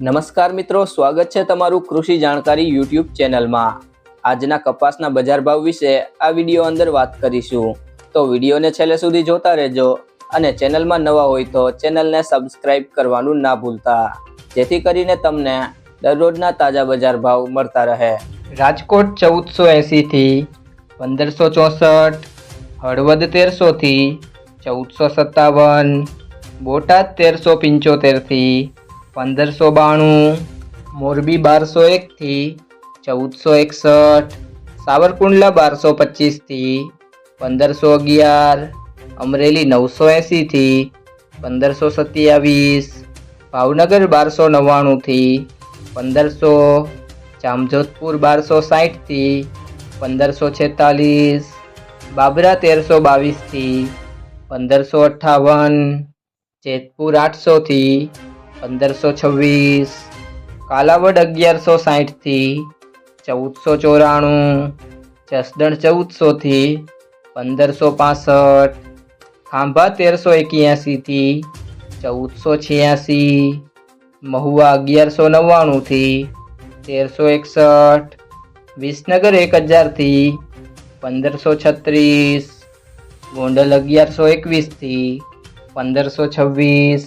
નમસ્કાર મિત્રો, સ્વાગત છે તમારું કૃષિ જાણકારી યુટ્યુબ ચેનલમાં. આજના કપાસના બજાર ભાવ વિશે આ વીડિયો અંદર વાત કરીશું. તો વિડીયોને છેલ્લે સુધી જોતા રહેજો અને ચેનલમાં નવા હોય તો ચેનલને સબસ્ક્રાઇબ કરવાનું ના ભૂલતા. જેથી કરીને તમને દરરોજના તાજા બજાર ભાવ મળતા રહે. રાજકોટ ચૌદસો એંસીથી પંદરસો ચોસઠ, હળવદ તેરસોથી ચૌદસો સત્તાવન, બોટાદ તેરસો પંચોતેરથી પંદરસો બાણું, મોરબી બારસો એકથી ચૌદસો એકસઠ, સાવરકુંડલા બારસો પચીસથી પંદરસો અગિયાર, અમરેલી નવસો એંસીથી પંદરસો સત્યાવીસ, ભાવનગર બારસો નવ્વાણુંથી પંદરસો, જામજોધપુર બારસો સાઠથી પંદરસો છેતાલીસ, બાબરા તેરસો બાવીસથી પંદરસો અઠ્ઠાવન, જેતપુર આઠસોથી પંદરસો છવ્વીસ, કાલાવડ અગિયારસો સાઠથી ચૌદસો ચોરાણું, જસદણ ચૌદસોથી, પંદરસો પાસઠ, ખાંભા તેરસો એક્યાસીથી, ચૌદસો છ્યાસી, મહુવા અગિયારસો નવ્વાણુંથી, તેરસો એકસઠ, વિસનગર એક હજારથી પંદરસો છત્રીસ, ગોંડલ અગિયારસો એકવીસથી, પંદરસો છવ્વીસ